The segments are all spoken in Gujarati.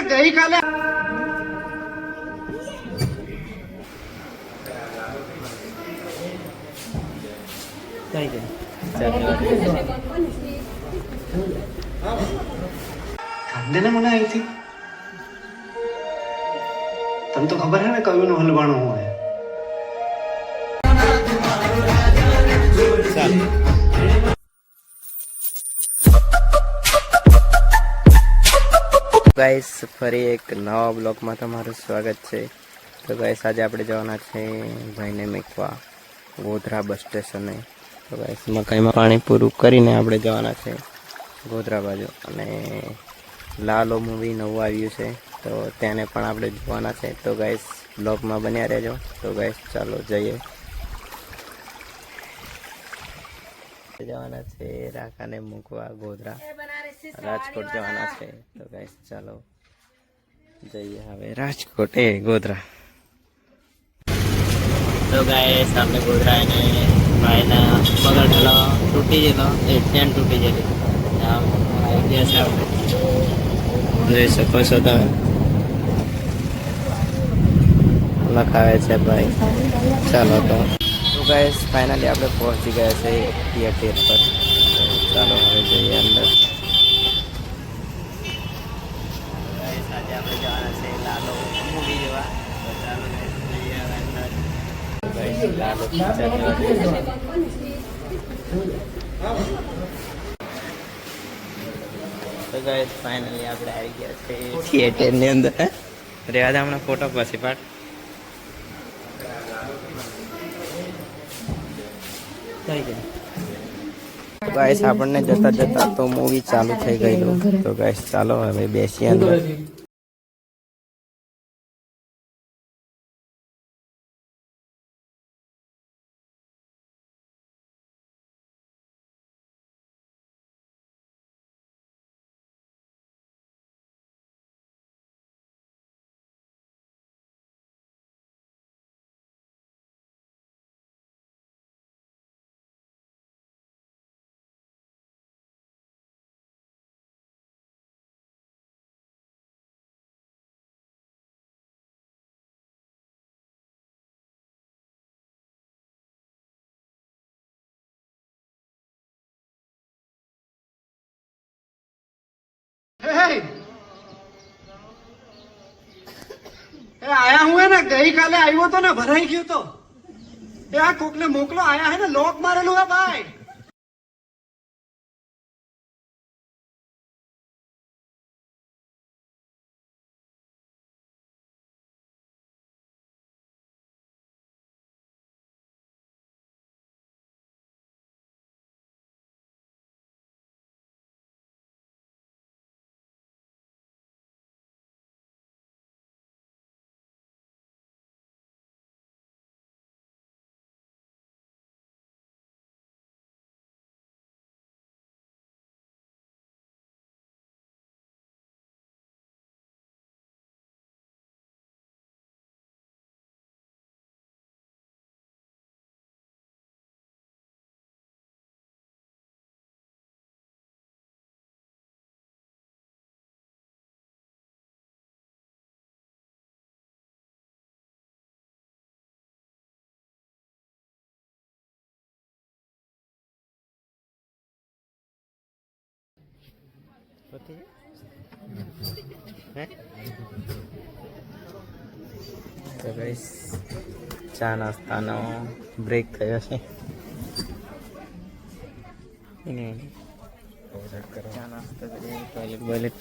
ને ગઈકાલે કઈ ગઈ કાંદે ને મને અહીંથી. તો ખબર હે ને કયું નું હલવાણું હોય ગાઈસ, ફરી એક નવા બ્લોગમાં તમારું સ્વાગત છે. તો ગાઈસ, આજે આપણે જવાના છે ભાઈને મેકવા ગોધરા બસ સ્ટેશને. તો ગાઈસ, મકાઈમાં પાણી પૂરું કરીને આપણે જવાના છે ગોધરા બાજુ. અને લાલો મૂવી નવું આવ્યું છે, તો તેને પણ આપણે જોવાના છે. તો ગાઈસ, બ્લોગમાં બન્યા રહેજો. તો ગાઈસ, ચાલો જઈએ. જવાના છે રાખાને મૂકવા ગોધરા. રાજકોટ જવાના છે. તો ગાઈસ ચાલો જઈએ હવે રાજકોટ એ ગોધરા. તો ગાઈસ આપણે ગોધરા એને ભાઈના પગડ પેલો તૂટી ગયેલો. એ ચેન તૂટી ગયેલી. આમ આવી ગયા છે આપણે. જોઈ શકો છો તમે. લખાવે છે ભાઈ. ચાલો તો. તો ગાઈસ ફાઇનલી આપણે પહોંચી ગયા છે થિયેટર પર. ચાલો હવે જઈએ અંદર ગાઈસ આજે આપણે જવાના છે લાલો મૂવી જોવા તો ચાલો guys, જઈએ હવે અંદર. તો ગાઈસ ફાઇનલી ગયા રેવા દે હમણાં ફોટો પછી પાડ. ગાઈસ આપણને જતા જતા તો મૂવી ચાલુ થઈ ગયેલું. તો ગાઈસ ચાલો હવે બેસીએ અંદર. એ આયા હું ને ગઈકાલે આવ્યો તો ને, ભરાઈ ગયો તો. એ આ કોકને મોકલો, આયા હે ને, લોક મારેલું હે ભાઈ. તો ગાઈસ ચા નાસ્તાનો બ્રેક થયો છે એને ચા નાસ્તો કરીએ ટોયલેટ બોયલેટ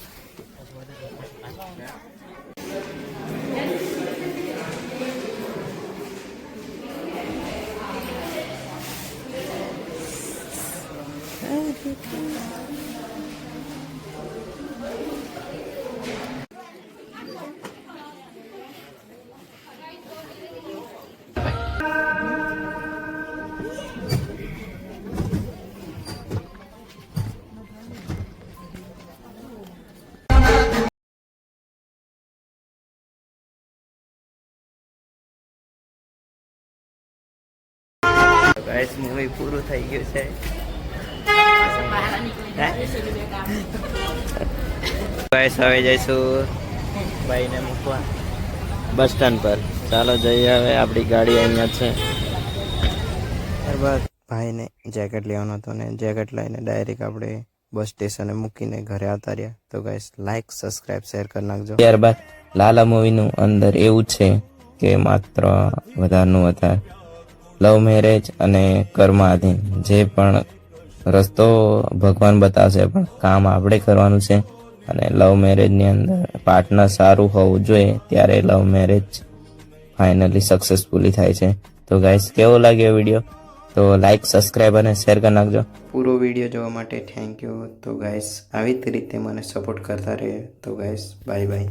Guys movie પૂરું થઈ ગયું છે. ગાઈસ હવે જઈશું ભાઈને મૂકવા. બસ સ્ટેન્ડ પર. ચાલો જઈએ હવે આપણી ગાડી અહીંયા છે. ત્યારબાદ ભાઈને જેકેટ લેવાનો હતો ને જેકેટ લઈને ડાયરેક્ટ આપણે બસ સ્ટેશને મૂકીને ઘરે આવતા રહ્યા. તો ગાઈસ લાઈક સબસ્ક્રાઇબ શેર કરી નાખજો. ત્યારબાદ લાલા મૂવીનું અંદર એવું છે કે માત્ર વધારનું વધાર લવ મેરેજ અને કર્માધીન. જે પણ રસ્તો ભગવાન બતાવશે, પણ કામ આપણે કરવાનું છે. અને લવ મેરેજની અંદર પાર્ટનર સારું હોવું જોઈએ, ત્યારે લવ મેરેજ ફાઇનલી સક્સેસફુલી થાય છે. તો ગાઈસ, કેવો લાગ્યો વીડિયો? તો લાઈક સબસ્ક્રાઈબ અને શેર કરી નાખજો. પૂરો વીડિયો જોવા માટે થેન્ક યુ તો ગાઈસ, આવી જ રીતે મને સપોર્ટ કરતા રહે તો ગાઈસ બાય બાય